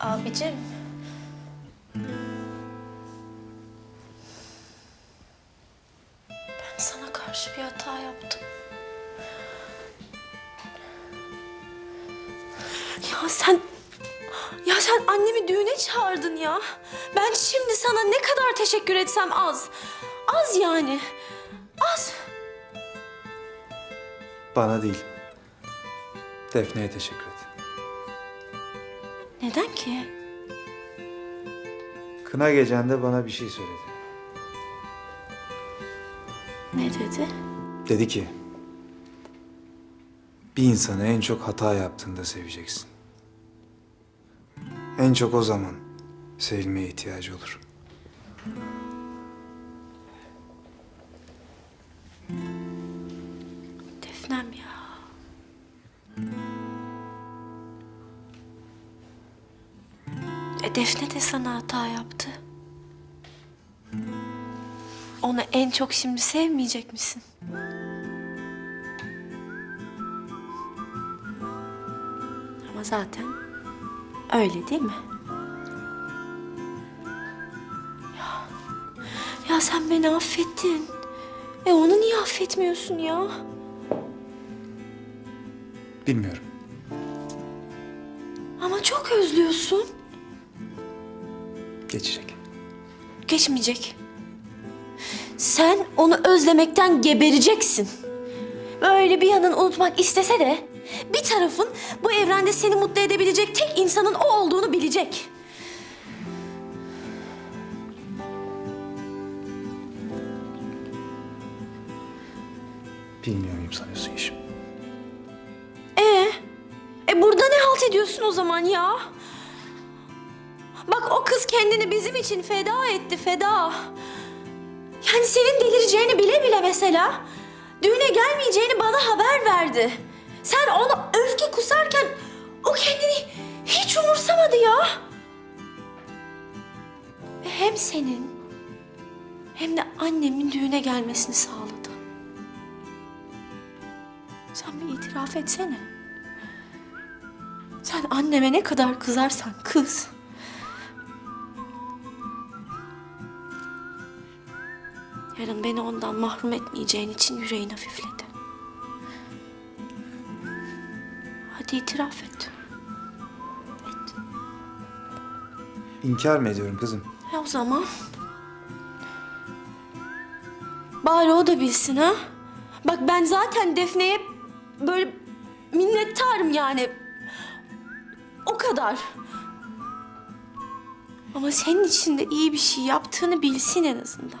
Abicim. Ben sana karşı bir hata yaptım. Ya sen... Ya sen annemi düğüne çağırdın ya. Ben şimdi sana ne kadar teşekkür etsem az. Az yani. Az. Bana değil. Defne'ye teşekkür et. Neden ki? Kına gecende bana bir şey söyledi. Ne dedi? Dedi ki... Bir insanı en çok hata yaptığında seveceksin. En çok o zaman sevilmeye ihtiyacı olur. Defne de sana hata yaptı. Onu en çok şimdi sevmeyecek misin? Ama zaten öyle değil mi? Ya, ya sen beni affettin. E onu niye affetmiyorsun ya? Bilmiyorum. Ama çok özlüyorsun. Geçecek. Geçmeyecek. Sen onu özlemekten gebereceksin. Böyle bir yanın unutmak istese de bir tarafın bu evrende seni mutlu edebilecek tek insanın o olduğunu bilecek. Bilmiyor muyum sanıyorsun Yeşim? Ee, e burada ne halt ediyorsun o zaman ya? Bak o kız kendini bizim için feda etti, feda. Yani senin delireceğini bile bile mesela düğüne gelmeyeceğini bana haber verdi. Sen ona öfke kusarken o kendini hiç umursamadı ya. Ve hem senin hem de annemin düğüne gelmesini sağladı. Sen bir itiraf etsene. Sen anneme ne kadar kızarsan kız. Yarın beni ondan mahrum etmeyeceğin için yüreğin hafifledi. Hadi itiraf et. Et. İnkar mı ediyorum kızım? E o zaman... Bari o da bilsin ha. Bak ben zaten Defne'ye böyle minnettarım yani. O kadar. Ama senin için de iyi bir şey yaptığını bilsin en azından.